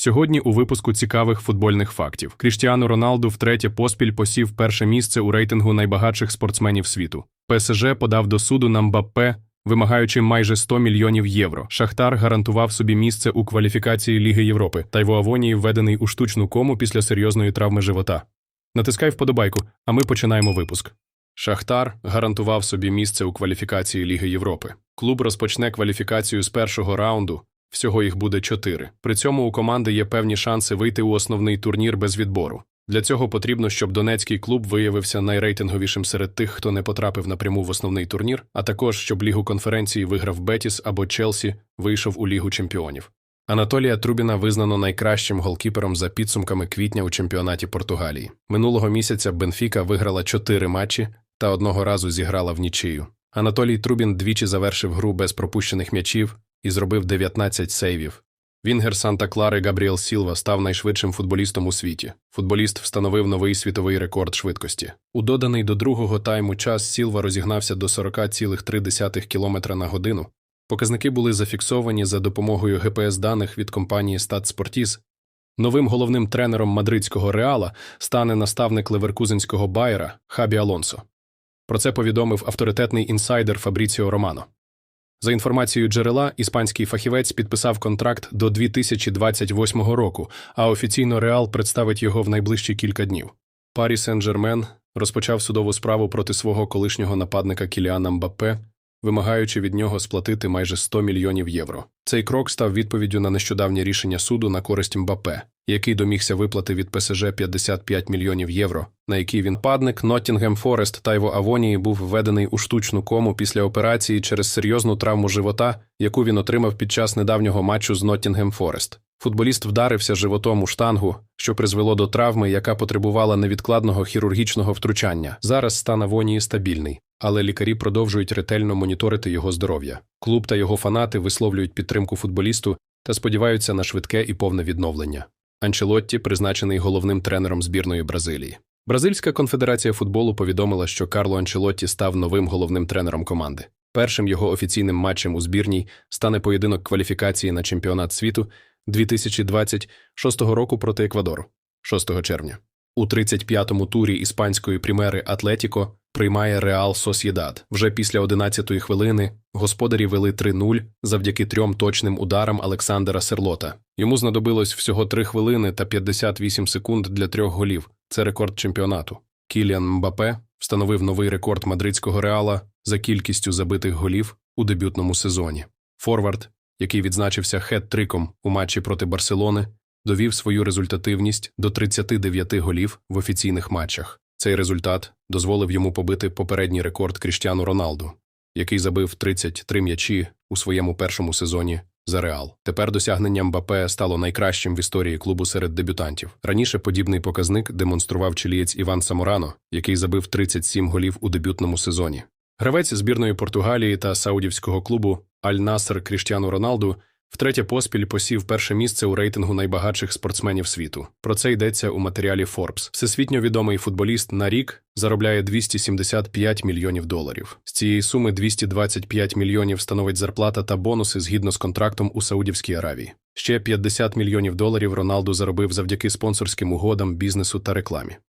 Сьогодні у випуску цікавих футбольних фактів. Кріштіану Роналду втретє поспіль посів перше місце у рейтингу найбагатших спортсменів світу. ПСЖ подав до суду на Мбаппе, вимагаючи майже 100 мільйонів євро. Шахтар гарантував собі місце у кваліфікації Ліги Європи. Тайво Авонії введений у штучну кому після серйозної травми живота. Натискай вподобайку, а ми починаємо випуск. Шахтар гарантував собі місце у кваліфікації Ліги Європи. Клуб розпочне кваліфікацію з першого раунду. Всього їх буде чотири. При цьому у команди є певні шанси вийти у основний турнір без відбору. Для цього потрібно, щоб донецький клуб виявився найрейтинговішим серед тих, хто не потрапив напряму в основний турнір, а також щоб лігу конференції виграв Бетіс або Челсі, вийшов у Лігу чемпіонів. Анатолія Трубіна визнано найкращим голкіпером за підсумками квітня у чемпіонаті Португалії. Минулого місяця Бенфіка виграла чотири матчі та одного разу зіграла в нічию. Анатолій Трубін двічі завершив гру без пропущених м'ячів і зробив 19 сейвів. Вінгер Санта Клари Габріел Сілва став найшвидшим футболістом у світі. Футболіст встановив новий світовий рекорд швидкості. У доданий до другого тайму час Сілва розігнався до 40,3 км на годину. Показники були зафіксовані за допомогою ГПС-даних від компанії Статспортіс. Новим головним тренером мадридського Реала стане наставник леверкузенського Байера Хабі Алонсо. Про це повідомив авторитетний інсайдер Фабріціо Романо. За інформацією джерела, іспанський фахівець підписав контракт до 2028 року, а офіційно Реал представить його в найближчі кілька днів. Парі Сен-Жермен розпочав судову справу проти свого колишнього нападника Кіліана Мбаппе, вимагаючи від нього сплатити майже 100 мільйонів євро. Цей крок став відповіддю на нещодавнє рішення суду на користь Мбаппе, який домігся виплати від ПСЖ 55 мільйонів євро, на який він падник Ноттінгем Форест Тайво Авонії був введений у штучну кому після операції через серйозну травму живота, яку він отримав під час недавнього матчу з Ноттінгем Форест. Футболіст вдарився животом у штангу, що призвело до травми, яка потребувала невідкладного хірургічного втручання. Зараз стан Авонії стабільний, але лікарі продовжують ретельно моніторити його здоров'я. Клуб та його фанати висловлюють підтримку футболісту та сподіваються на швидке і повне відновлення. Анчелотті призначений головним тренером збірної Бразилії. Бразильська конфедерація футболу повідомила, що Карло Анчелотті став новим головним тренером команди. Першим його офіційним матчем у збірній стане поєдинок кваліфікації на чемпіонат світу 2026 року проти Еквадору 6 червня. У 35-му турі іспанської примери Атлетіко приймає Реал Сосєдад. Вже після 11-ї хвилини господарі вели 3-0 завдяки трьом точним ударам Олександра Серлота. Йому знадобилось всього 3 хвилини та 58 секунд для трьох голів. Це рекорд чемпіонату. Кіліан Мбапе встановив новий рекорд мадридського реала за кількістю забитих голів у дебютному сезоні. Форвард, який відзначився хет-триком у матчі проти Барселони, довів свою результативність до 39 голів в офіційних матчах. Цей результат дозволив йому побити попередній рекорд Кріштіану Роналду, який забив 33 м'ячі у своєму першому сезоні за Реал. Тепер досягнення Мбапе стало найкращим в історії клубу серед дебютантів. Раніше подібний показник демонстрував чилієць Іван Саморано, який забив 37 голів у дебютному сезоні. Гравець збірної Португалії та саудівського клубу Аль-Наср Кріштіану Роналду втретє поспіль посів перше місце у рейтингу найбагатших спортсменів світу. Про це йдеться у матеріалі Forbes. Всесвітньо відомий футболіст на рік заробляє 275 мільйонів доларів. З цієї суми 225 мільйонів становить зарплата та бонуси згідно з контрактом у Саудівській Аравії. Ще 50 мільйонів доларів Роналду заробив завдяки спонсорським угодам, бізнесу та рекламі.